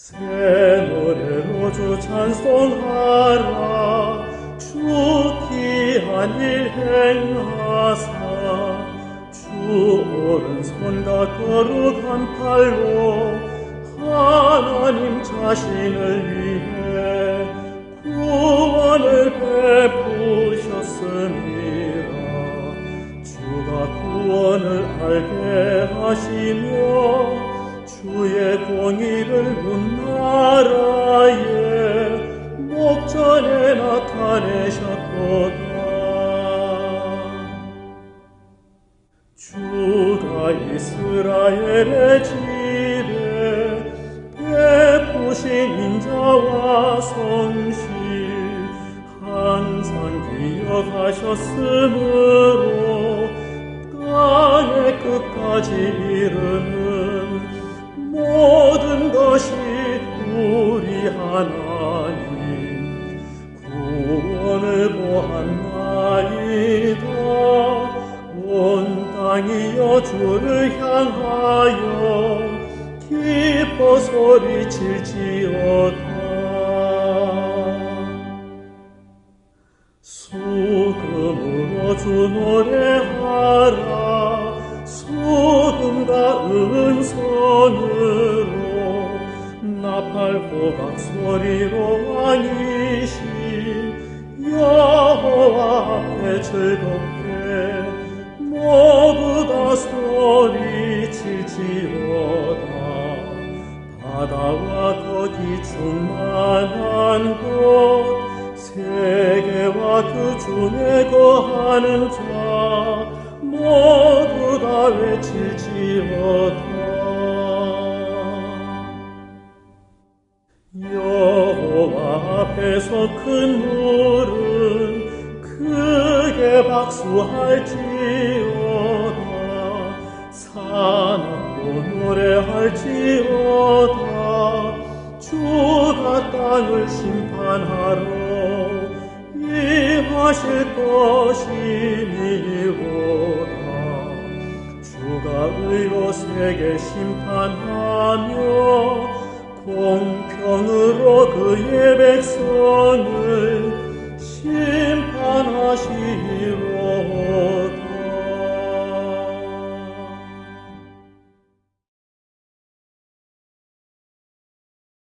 새 노래로 주 찬송하라. 주 귀한 일 행하사. 주 오른손과 거룩한 팔로 하나님 자신을 위해 구원을 베푸셨습니다. 주가 구원을 알게 하시며 주의 공의를 문 나라에 목전에 나타내셨도다. 주가 이스라엘의 집에 베푸신 인자와 성실 항상 기억하셨으므로 땅의 끝까지 이르는 모든 것이 우리 하나님. 구원을 보았나이다 온 땅이여 주를 향하여 기뻐 소리칠지어다. 수금으로 주 노래하라 수금과 은성으로 나팔 호각 소리로 왕이신 여호와 앞에 즐겁게 모두 다 소리칠지어다. 바다와 거기 충만한 곳 세계와 그 중에 거하는 자 여호와 앞에서 큰 물은 크게 박수할지어다. 산악도 노래할지어다. 주가 땅을 심판하러 임하실 것이니로다 누가 의로 세계 심판하며 공평으로 그의 백성을 심판하시리로.